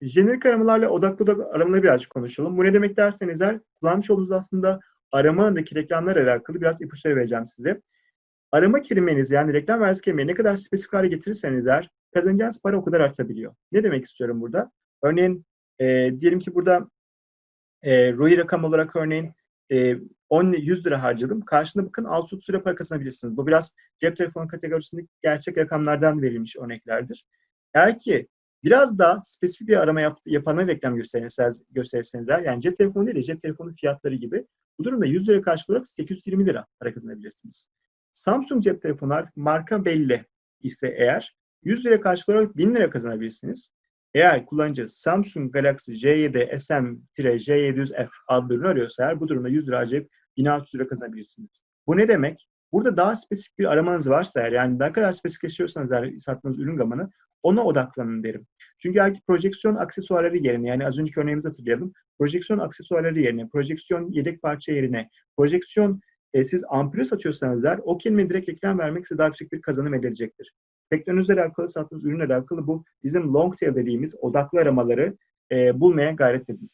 jenerik aramalarla odaklı odak aramaları birazcık konuşalım. Bu ne demek derseniz eğer kullanmış olduğunuz aslında aramadaki reklamlarla alakalı biraz ipuçları vereceğim size. Arama kelimeniz yani reklam verdiğiniz kelimeyi ne kadar spesifik hale getirirseniz eğer kazanacağınız para o kadar artabiliyor. Ne demek istiyorum burada? Örneğin e, diyelim ki burada e, ROI rakam olarak örneğin e, 10 100 lira harcadım. Karşında bakın 630 lira para kazanabilirsiniz. Bu biraz cep telefonu kategorisindeki gerçek rakamlardan verilmiş örneklerdir. Eğer ki biraz daha spesifik bir arama yap, yapana reklam gösterirseniz, gösterirseniz eğer, yani cep telefonu değil de cep telefonu fiyatları gibi bu durumda 100 lira karşılık olarak 820 lira para kazanabilirsiniz. Samsung cep telefonu artık marka belli ise eğer 100 lira karşılık olarak 1000 lira kazanabilirsiniz. Eğer kullanıcı Samsung Galaxy J7 SM-J700F adlı ürünü arıyorsa eğer bu durumda 100 lira harcayıp 1600 lira kazanabilirsiniz. Bu ne demek? Burada daha spesifik bir aramanız varsa eğer yani ne kadar spesifikleşiyorsanız eğer sattığınız ürün gamını ona odaklanın derim. Çünkü ki projeksiyon aksesuarları yerine yani az önceki örneğimizi hatırlayalım. Projeksiyon aksesuarları yerine, projeksiyon yedek parça yerine, projeksiyon e, siz ampulü satıyorsanız eğer o kelimeyi direkt reklam vermek size daha yüksek bir kazanım edilecektir. Sektörünüzle alakalı, sattığınız ürünle alakalı bu bizim long tail dediğimiz odaklı aramaları e, bulmaya gayret edin.